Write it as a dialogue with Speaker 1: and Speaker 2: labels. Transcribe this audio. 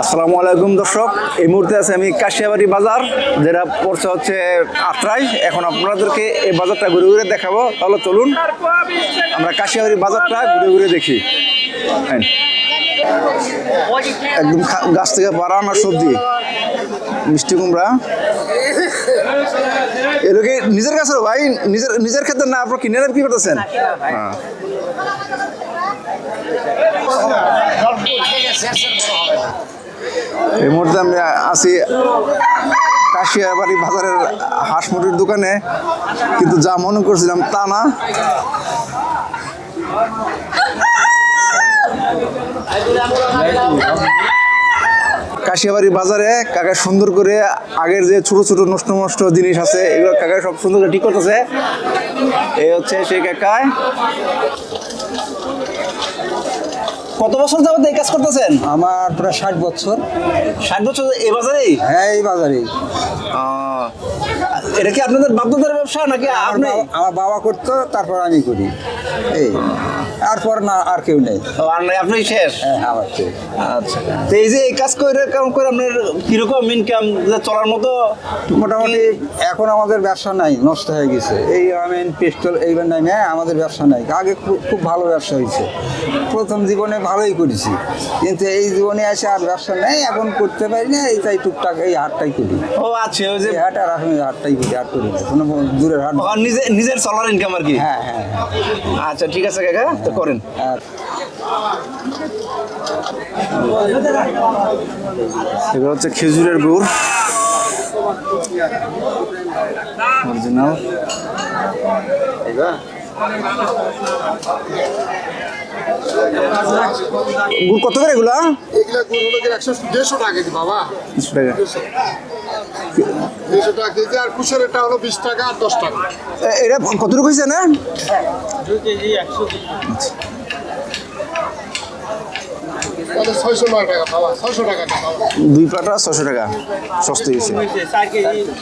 Speaker 1: আসসালামু আলাইকুম দর্শক, এই মুহূর্তে আছে আমি কাশিয়াবাড়ি বাজার, যেটা পড়ছে হচ্ছে আত্রাই। এখন আপনাদেরকে এই বাজারটা ঘুরে ঘুরে দেখাবো। তাহলে চলুন, আমরা কাশিয়াবাড়ি বাজারটা ঘুরে ঘুরে দেখি। হ্যাঁ। একদম গাছ থেকে পাড়া আনা সবজি, মিষ্টি কুমড়া। এগুলো কি নিজের কাছে ভাই, নিজের নিজের ক্ষেত্রে না, আপনার কিনে কি করতেছেন? হ্যাঁ। এই মুহূর্তে আমি আছি কাশিয়াবাড়ি বাজারের হাঁস মুরগির দোকানে, কিন্তু যা মনে করছিলাম তা না। কাশিয়াবাড়ি বাজারে কাকা সুন্দর করে আগের যে ছোট ছোট নষ্ট নষ্ট জিনিস আছে, এগুলো কাকা সব সুন্দর করে ঠিক করতেছে। এই হচ্ছে সেই কাকায় কত বছর যাবত এই কাজ করতেছেন?
Speaker 2: আমার প্রায় ষাট বছর।
Speaker 1: ষাট বছর এই বাজারেই?
Speaker 2: হ্যাঁ এই বাজারে
Speaker 1: এটা কি আপনাদের বাপদাদার ব্যবসা নাকি আপনি?
Speaker 2: আমার বাবা করতো তারপর আমি করি। এই তারপর না আর কেউ নেই।
Speaker 1: ও, আর নাই, আপনি শেষ?
Speaker 2: হ্যাঁ আমার
Speaker 1: আচ্ছা। তো এই যে এই কাজ করে কাম করে আপনার কীরকম ইনকাম চলার মতো?
Speaker 2: মোটামুটি এখন আমাদের ব্যবসা নাই নষ্ট হয়ে গেছে। এই আমিন পিস্তল এইবার নাই হ্যাঁ আমাদের ব্যবসা নাই। আগে খুব ভালো ব্যবসা হয়েছে। প্রথম জীবনে ভালোই করেছি। কিন্তু এই জীবনে এসে আর ব্যবসা নেই এখন করতে পারি না এই তাই টুকটাক এই হাটটাই করি।
Speaker 1: ও আচ্ছা ওই যে
Speaker 2: হাট আর এখন হাটটাই করি আর করি না কোনো দূরের হাট
Speaker 1: নিজে নিজের চলার ইনকাম আর কি?
Speaker 2: হ্যাঁ হ্যাঁ হ্যাঁ।
Speaker 1: আচ্ছা ঠিক আছে কাকা তো করেন।
Speaker 2: আর
Speaker 1: এগুলো হচ্ছে খেজুরের গুড়। অরিজিনাল গুড় কত করে এগুলা?
Speaker 3: এগুলা গুড় হলো একশো দেড়শো টাকা কেজি বাবা।
Speaker 1: দুশো টাকা।
Speaker 3: দেড়শো। টাকা কেজি আর কুশারেরটা হলো বিশ টাকা আর দশ টাকা।
Speaker 1: এটা কতটুকু হয়েছে না?
Speaker 3: বাবা। ছয়শো টাকা
Speaker 1: দুই পাটা ছশো টাকা সস্তা হয়েছে।